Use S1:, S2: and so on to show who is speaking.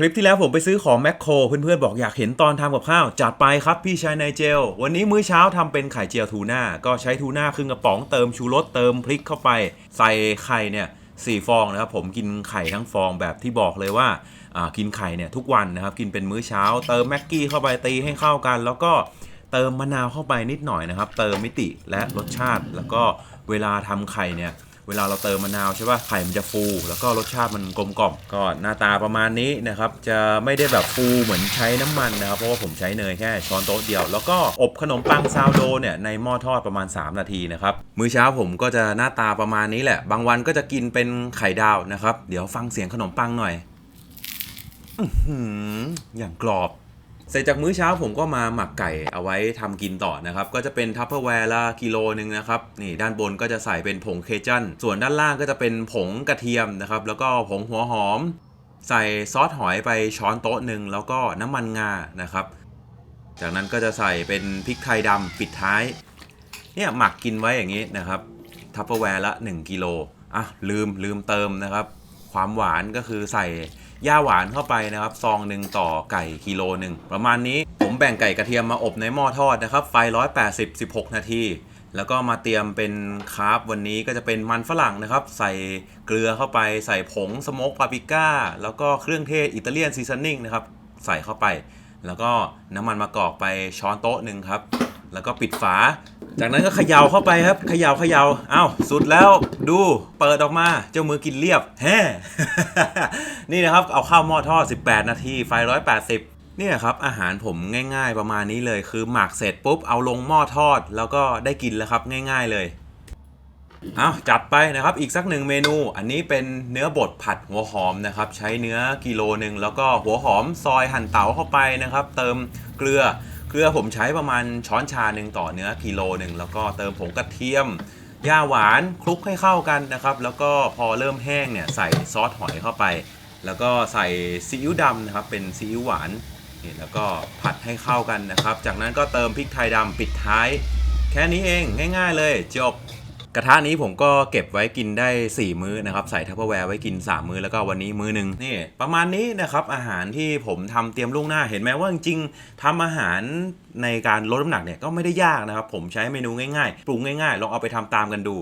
S1: คลิปที่แล้วผมไปซื้อของแมคโครเพื่อนๆบอกอยากเห็นตอนทำกับข้าว จัดไปครับพี่ชายนายเจล วันนี้มื้อเช้าทำเป็นไข่เจียวทูน่า ก็ใช้ทูน่าครึ่งกระป๋องเติมชูรสเติมพริกเข้าไป ใส่ไข่เนี่ยสี่ฟองนะครับผมกินไข่ทั้งฟองแบบที่บอกเลยว่าอ่ากินไข่เนี่ยทุกวันนะครับกินเป็นมื้อเช้า เติมแม็กกี้เข้าไปตีให้เข้ากัน แล้วก็เติมมะนาวเข้าไปนิดหน่อยนะครับ เติมมิติและรสชาติ แล้วก็เวลาทำไข่เนี่ย เวลาเราเติมมะนาวใช่ป่ะไข่มันจะฟู แล้วก็รสชาติมันกลมกล่อมก็หน้าตาประมาณนี้นะครับจะไม่ได้แบบฟูเหมือนใช้น้ำมันนะครับเพราะว่าผมใช้เนยแค่ช้อนโต๊ะเดียว แล้วก็อบขนมปังซาวโดเนี่ยในหม้อทอดประมาณ 3 นาทีนะครับมื้อเช้าผมก็จะหน้าตาประมาณนี้แหละ บางวันก็จะกินเป็นไข่ดาวนะครับ เดี๋ยวฟังเสียงขนมปังหน่อยหืออย่างกรอบ เสร็จจากมื้อเช้าผมก็มาหมักไก่เอาไว้ทำกินต่อนะครับ ก็จะเป็นทัพเปอร์แวร์ละกิโลหนึ่งนะครับ นี่ด้านบนก็จะใส่เป็นผงเคจันส่วนด้านล่างก็จะเป็นผงกระเทียมนะครับ แล้วก็ผงหัวหอม ใส่ซอสหอยไปช้อนโต๊ะหนึ่งแล้วก็น้ำมันงานะครับ จากนั้นก็จะใส่เป็นพริกไทยดำปิดท้าย เนี่ยหมักกินไว้อย่างนี้นะครับทัพเปอร์แวร์ละ 1กิโลอะลืมลืมเติมนะครับ ความหวานก็คือใส่ ย่าหวานเข้าไปนะครับ ซองหนึ่งต่อไก่กิโลหนึ่งประมาณนี้ผมแบ่งไก่กระเทียมมาอบในหม้อทอดนะครับ ไฟ 180 16 นาทีแล้วก็มาเตรียมเป็นคาร์บวันนี้ก็จะเป็นมันฝรั่งนะครับ ใส่เกลือเข้าไปใส่ผงสโมกปาปริก้า แล้วก็เครื่องเทศอิตาเลียนซีซันนิ่งนะครับ ใส่เข้าไป แล้วก็น้ำมันมะกอกไปช้อนโต๊ะหนึ่งครับ แล้วก็ปิดฝา จากนั้นก็เขย่าเข้าไปครับเขย่าเขย่าอ้าวสุดแล้วดูเปิดออกมาเจ้ามือกินเรียบแฮ่นี่นะครับเอาเข้าวหม้อทอด 18 นาทีไฟ 180เนี่ยครับอาหารผมง่ายๆประมาณนี้เลยคือหมักเสร็จปุ๊บเอาลงหม้อทอด แล้วก็ได้กินแล้วครับง่ายๆเลยเอาจัดไปนะครับอีกสักหนึ่งเมนู อันนี้เป็นเนื้อบดผัดหัวหอมนะครับใช้เนื้อกิโลหนึ่งแล้วก็หัวหอมซอยหั่นเต๋าเข้าไปนะครับ เติมเกลือ เกลือผมใช้ประมาณช้อนชาหนึ่งต่อเนื้อกิโลหนึ่งแล้วก็เติมผงกระเทียมย่าหวานคลุกให้เข้ากันนะครับ แล้วก็พอเริ่มแห้งเนี่ยใส่ซอสหอยเข้าไป แล้วก็ใส่ซีอิ๊วดำนะครับเป็นซีอิ๊วหวานนี่แล้วก็ผัดให้เข้ากันนะครับ จากนั้นก็เติมพริกไทยดำปิดท้าย แค่นี้เองง่าย ๆ เลยจบ ระทะนี้ผมก็เก็บไว้กินได้ 4 มื้อนะครับ ใส่ทัพเปอร์แวร์ไว้กิน 3 มื้อแล้วก็วันนี้มื้อหนึ่งนี่ประมาณนี้นะครับอาหารที่ผมทำเตรียมล่วงหน้าเห็นไหมว่าจริงๆทำอาหารในการลดน้ำหนักเนี่ยก็ไม่ได้ยากนะครับ ผมใช้เมนูง่ายๆ ปรุงง่ายๆ ลองเอาไปทำตามกันดู